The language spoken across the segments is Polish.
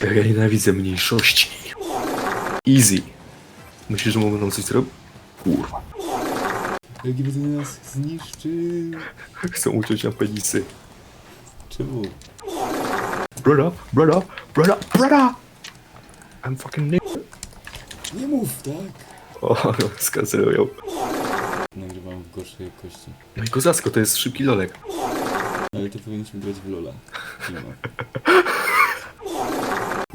Jak ja nienawidzę mniejszości. Easy. Myślisz, że mogą nam coś zrobić? Kurwa. LGBT nas zniszczy. Chcą uczyć na penisy. Czemu? Brother, brother, brother, brother! I'm fucking nigga. Nie mów, tak? O, skancelują. Nagrywam w gorszej jakości. No i kozacko, to jest szybki lolek. Ale to powinniśmy grać w Lola. Nie ma.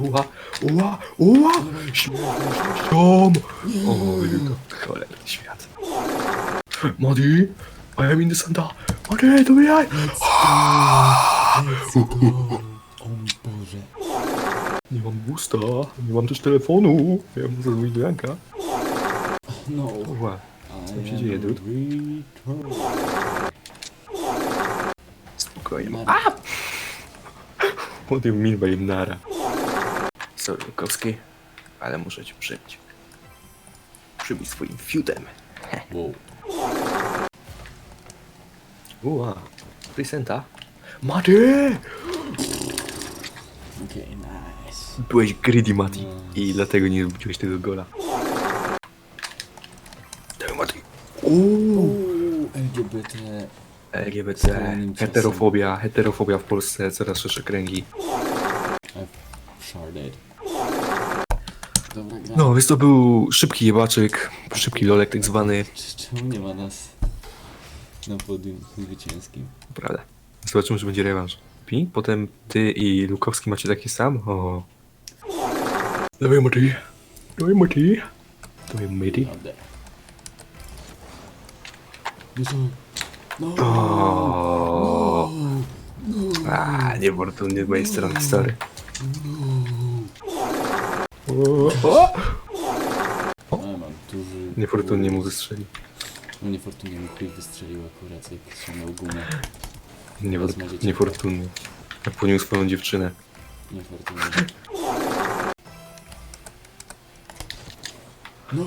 Ua, ua, ua! Śmieciom! O, cholerny świat. Madi, I am in the Santa. Madi, to ja! Let's go! O mój Boże. Nie mam gusta, nie mam też telefonu. Ja mam zadzwonić do Janka. No. Ua, Co tam się dzieje, dude? spokojnie. A! What do you mean by nara? Sorry, Lukowski, ale muszę cię przybić. Przybij swoim fiutem. Wow. Ua, presenta. Mady! Okej, nice. Byłeś greedy, Mati. I dlatego nie zbudziłeś tego gola. Daj, Mati. Uuu. LGBT. LGBT, heterofobia, heterofobia w Polsce, coraz szersze kręgi. I've sharded. Dobra, gra. No, więc to był szybki jebaczek, szybki lolek tak zwany. Cz- Czemu nie ma nas na podium zwycięskim? Prawda. Zobaczymy, że będzie rewanż. Pi? Potem ty i Lukowski macie taki sam? O. Dawaj, Mati. Dawaj, Mati. Dawaj, Mati. Prawda. Co? No! O. No! A, niefortunnie z mojej strony, stary. O, o. A, mam duży... Niefortunnie mu wystrzeli. No niefortunnie mu chuj wystrzelił akurat, jak miał gumę. Niefor- niefortunnie. Jak poniósł swoją dziewczynę. Niefortunnie. No!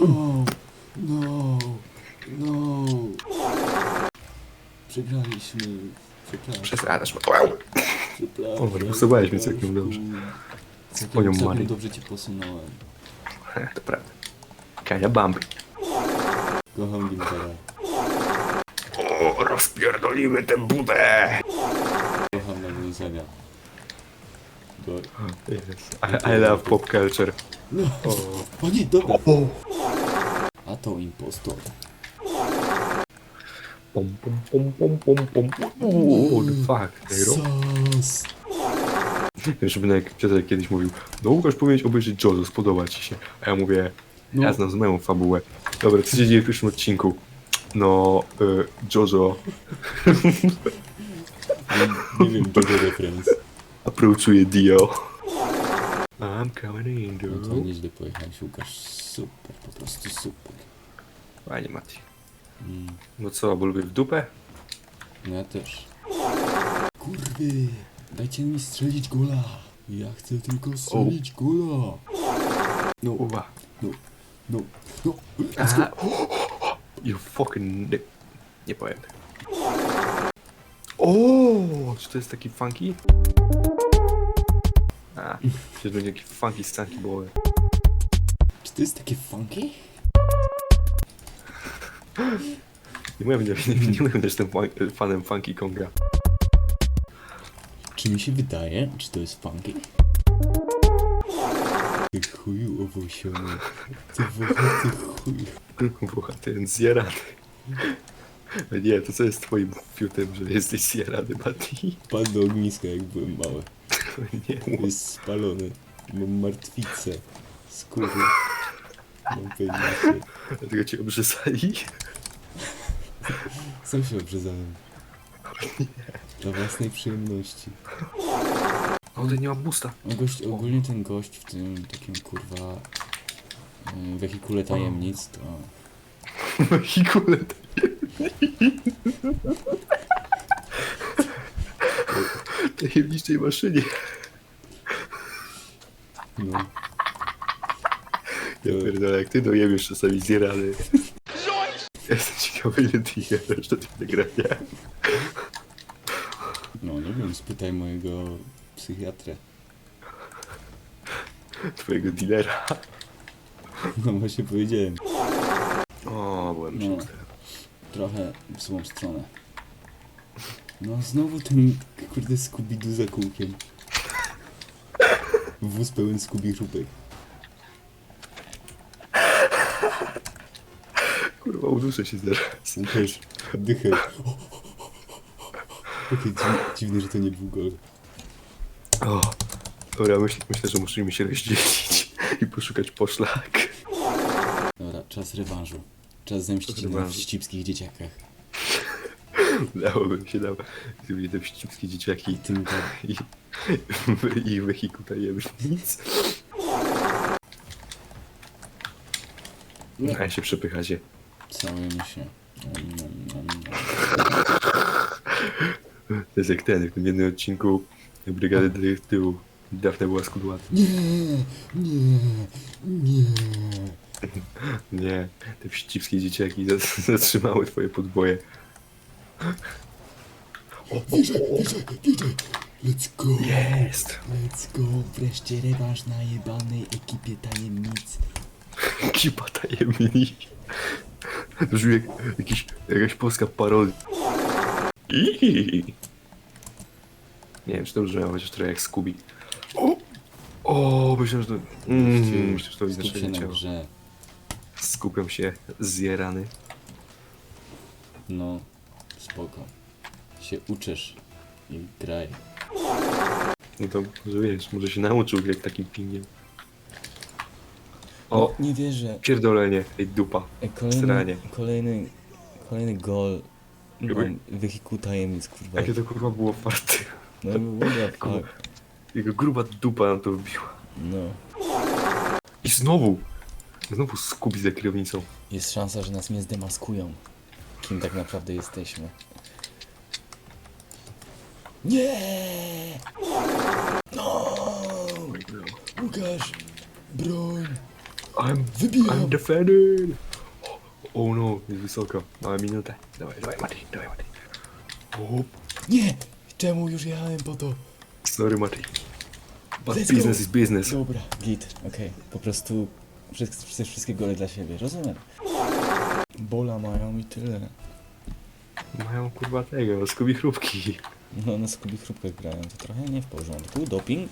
No! No! Przegraliśmy. Przepraszam. Przesadzasz. Wow. Przepraszam. O, rysowałeś mnie całkiem dobrze. Panią całkiem Marię. dobrze cię posunąłem. To prawda. Kaja Bambi. Kocham Gintera. O, rozpierdolimy tę budę! Kocham nawiązania. Do... I, I love pop culture. No! O. Nie, dobra! A to impostor. Pom, pom, pom, pom, pom, pom. O, the fuck, hero. Sos! Wiesz, jak Piotrek kiedyś mówił, no Łukasz powinieneś obejrzeć Jojo, spodoba ci się. A ja mówię, No. ja znam moją fabułę. Dobra, co się dzieje w pierwszym odcinku? No, y, Jojo Nie, wiem, czego referenc. approachuje Dio. I'm coming in, No to dude. nieźle pojechałeś, Łukasz. Super, po prostu super. Fajnie, Mati. Mm, No co, ból w dupę? no ja też. Kurwy! Dajcie mi strzelić gola! Ja chcę tylko strzelić gola! No, Uwa. no, no, no! Aha. You fucking... ni- Nie powiem. O, czy to jest taki funky? A, przecież będzie taki funky stanki boły. Czy to jest takie funky? Nie mówię, nie, nie, nie mówię, że jestem fan- fanem funky Konga. Czy mi się wydaje, czy to jest funky? Ty chuju owłosiony. Ty włochaty chuj. Włochaty, zjarany. Nie, to co jest twoim fiutem, że jesteś zjarany, Mati? Padł do ogniska jak byłem mały. Nie, Jest spalony. Mam martwicę. Skóry. Mam penisy. dlatego cię obrzezali. Sam się obrzezałem. Dla własnej przyjemności. To nie ma busta. No gość, ogólnie ten gość w tym takim kurwa yy, wehikule tajemnic to Wehikule. Tajemniczej maszynie. no Ja pierdolę, jak ty dojebiesz czasami zjarany. Jestem ciekawy, ile ty jesz do tych nagrania. No nie wiem, spytaj mojego psychiatrę. twojego dealera. No właśnie powiedziałem. O, byłem No. Trochę w złą stronę. No znowu ten kurde Scooby-Doo za kółkiem. Wóz pełen Scooby-Chrupek. Kurwa, uduszę się zaraz. Łukasz, oddychaj. Takie dzi- dziwne, że to nie był gol. O, dobra, myślę, myślę, że musimy się rozdzielić i poszukać poszlak. Dobra, czas rewanżu. Czas zemścić się na rewanżu. wścibskich dzieciakach. Dałoby mi się dało. Zrobić te wścibskie dzieciaki I tym tak. i, i wehikuł tajemnic. No. A ja się przepychacie. Całujemy się. Nom, nom. To jest jak ten, w tym jednym odcinku Brygady Detektywu. Dawna była skudłata. Nie, nie, nie. Nie, te wścibskie dzieciaki zatrzymały twoje podboje. Wierzę, wierzę, wierzę. Let's go. Jest! Let's go. Wreszcie rewanż na jebanej ekipie tajemnic. Ekipa tajemnic. Brzmi jak jakiś, jakaś polska parodia. Iii. Nie wiem, czy to brzmiało chociaż trochę jak Scooby. O! O, myślałem, że to... Mm, myślę, że to Skup się inaczej na leciało. grze. Skupiam się, zjerany. No, spoko. Się uczysz i graj. No to może wiesz, może się nauczył jak takim pingiem. O, No, nie wierzę. pierdolenie, ej dupa. Ej, Kolejny, kolejny, kolejny gol. Mam wehikuł tajemnic, kurwa. Jakie to kurwa było farty. No, what the Kurwa. fuck. Jego gruba dupa nam to wbiła. No. I znowu! Znowu skubi za kierownicą. Jest szansa, że nas nie zdemaskują. Kim tak naprawdę jesteśmy. Nie! No! Łukasz! Broń! I'm, Wybijam! I'm defended! Oh no, jest wysoko. Mała minuta. Dawaj, dawaj Mati, dawaj Mati. O, Nie! Czemu już jechałem po to? sorry Mati. But Let's business go. is business. Dobra, git, okej. Po prostu wszystkie, chcesz wszystkie gole dla siebie, rozumiem. Bola mają i tyle. Mają kurwa tego, skubi chrupki. No na skubi chrupkach grają, to trochę nie w porządku. Doping?